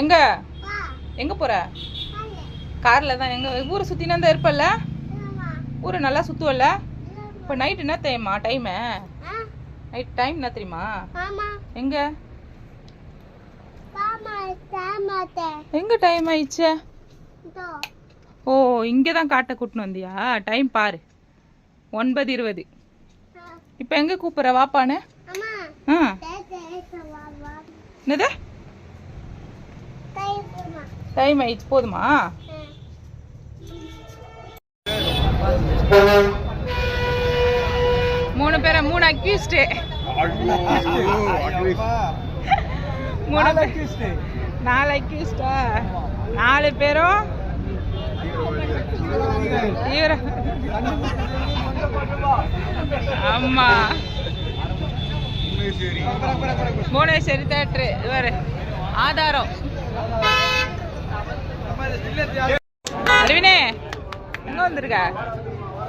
எங்க? எங்க போற? கார்ல தான். எங்க ஊரை சுத்தினா தான் இருப்பல்ல? ஊரை நல்லா சுத்துவல்ல? இப்போ நைட் என்ன தெரியுமா? டைமு நைட் டைம் என்ன தெரியுமா? எங்க? எங்க டைம் ஆயிடுச்சு? ஓ இங்கே தான் காட்டை கூட்டின்னு வந்தியா? டைம் பாரு. ஒன்பது இருபது. இப்போ எங்கே கூப்பிட்ற? வாப்பான்னு? ஆ. என்னது? டைம் ஆயிடுச்சு போதுமா? மூணு பேரை மூணு அக்யூஸ்டு மூணு நாலு அக்யூஸ்டா நாலு பேரும் ஆமா. புவனேஸ்வரி தேட்ரு இவர். ஆதாரம். அரவினே எங்க வந்திருக்க?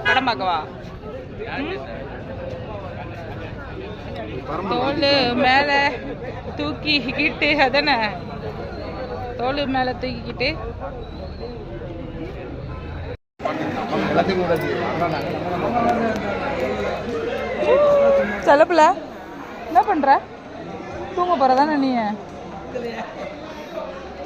படம் பார்க்கவா? தோல் மேல தூக்கிக்கிட்டு அதானே தோல் மேல தூக்கிக்கிட்டு. செலப்புல. என்ன பண்ற? தூங்க போறதான நீ?